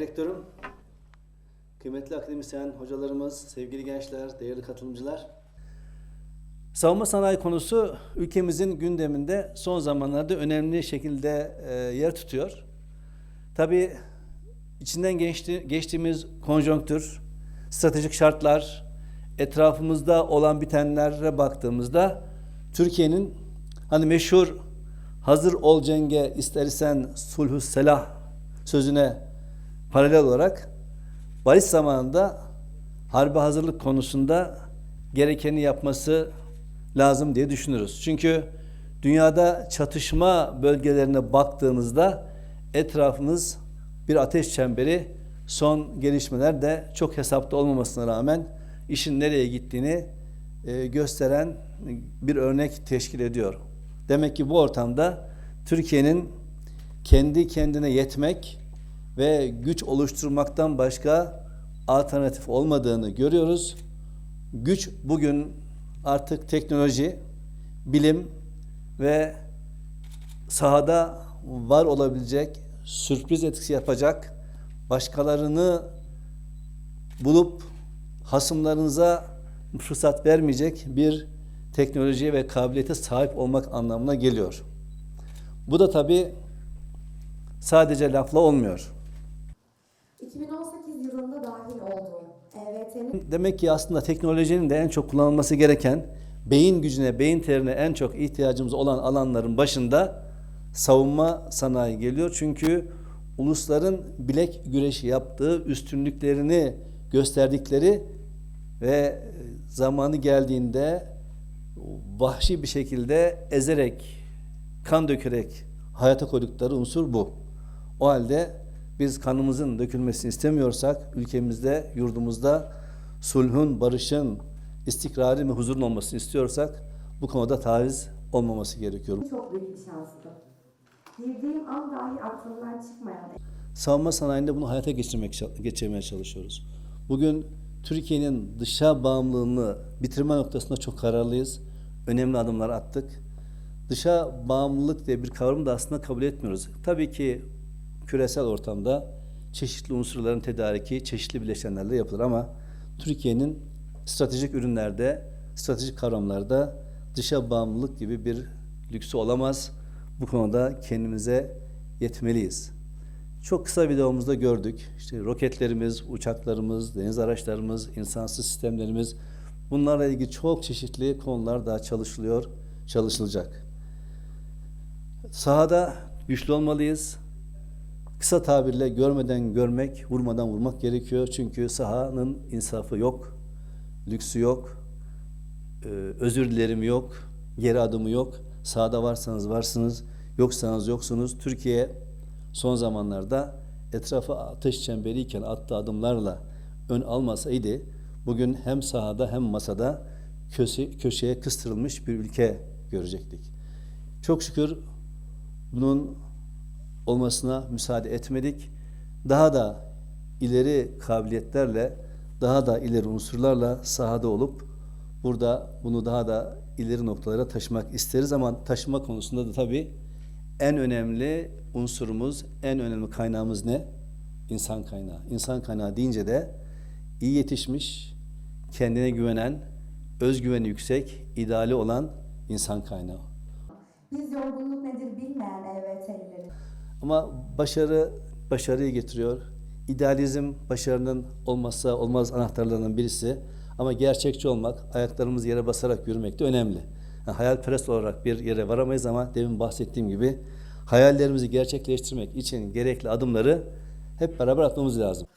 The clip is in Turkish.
rektörüm, kıymetli akademisyen hocalarımız, sevgili gençler, değerli katılımcılar. Savunma sanayi konusu ülkemizin gündeminde son zamanlarda önemli şekilde e, yer tutuyor. Tabii içinden geçti, geçtiğimiz konjonktür, stratejik şartlar, etrafımızda olan bitenlere baktığımızda Türkiye'nin hani meşhur hazır ol cenge istersen sulhü selah sözüne paralel olarak barış zamanında harbe hazırlık konusunda gerekeni yapması lazım diye düşünürüz. Çünkü dünyada çatışma bölgelerine baktığımızda etrafımız bir ateş çemberi son gelişmeler de çok hesapta olmamasına rağmen işin nereye gittiğini e, gösteren bir örnek teşkil ediyor. Demek ki bu ortamda Türkiye'nin kendi kendine yetmek ve güç oluşturmaktan başka alternatif olmadığını görüyoruz. Güç bugün artık teknoloji, bilim ve sahada var olabilecek, sürpriz etkisi yapacak, başkalarını bulup hasımlarınıza fırsat vermeyecek bir teknolojiye ve kabiliyete sahip olmak anlamına geliyor. Bu da tabii sadece lafla olmuyor. 2018 yılında dahil olduğu EVT'nin Demek ki aslında teknolojinin de en çok kullanılması gereken beyin gücüne, beyin terine en çok ihtiyacımız olan alanların başında savunma sanayi geliyor. Çünkü ulusların bilek güreşi yaptığı üstünlüklerini gösterdikleri ve zamanı geldiğinde vahşi bir şekilde ezerek, kan dökerek hayata koydukları unsur bu. O halde biz kanımızın dökülmesini istemiyorsak ülkemizde, yurdumuzda sulhun, barışın, istikrarın ve huzurun olmasını istiyorsak bu konuda taviz olmaması gerekiyor. çok büyük bir şanstı. Girdiğim an dahi aklımdan çıkmayan Savunma sanayinde bunu hayata geçirmek geçirmeye çalışıyoruz. Bugün Türkiye'nin dışa bağımlılığını bitirme noktasında çok kararlıyız. Önemli adımlar attık. Dışa bağımlılık diye bir kavramı da aslında kabul etmiyoruz. Tabii ki küresel ortamda çeşitli unsurların tedariki çeşitli bileşenlerle yapılır ama Türkiye'nin stratejik ürünlerde, stratejik kavramlarda dışa bağımlılık gibi bir lüksü olamaz. Bu konuda kendimize yetmeliyiz. Çok kısa videomuzda gördük. İşte roketlerimiz, uçaklarımız, deniz araçlarımız, insansız sistemlerimiz bunlarla ilgili çok çeşitli konular daha çalışılıyor, çalışılacak. Sahada güçlü olmalıyız. Kısa tabirle görmeden görmek, vurmadan vurmak gerekiyor. Çünkü sahanın insafı yok, lüksü yok, e, özür dilerim yok, geri adımı yok. Sahada varsanız varsınız, yoksanız yoksunuz. Türkiye son zamanlarda etrafı ateş çemberiyken attığı adımlarla ön almasaydı bugün hem sahada hem masada köşe, köşeye kıstırılmış bir ülke görecektik. Çok şükür bunun olmasına müsaade etmedik. Daha da ileri kabiliyetlerle, daha da ileri unsurlarla sahada olup burada bunu daha da ileri noktalara taşımak isteriz ama taşıma konusunda da tabii en önemli unsurumuz, en önemli kaynağımız ne? İnsan kaynağı. İnsan kaynağı deyince de iyi yetişmiş, kendine güvenen, özgüveni yüksek, ideali olan insan kaynağı. biz yorgunluk Ama başarı başarıyı getiriyor. İdealizm başarının olmazsa olmaz anahtarlarından birisi. Ama gerçekçi olmak, ayaklarımız yere basarak yürümek de önemli. Yani hayalperest olarak bir yere varamayız ama demin bahsettiğim gibi hayallerimizi gerçekleştirmek için gerekli adımları hep beraber atmamız lazım.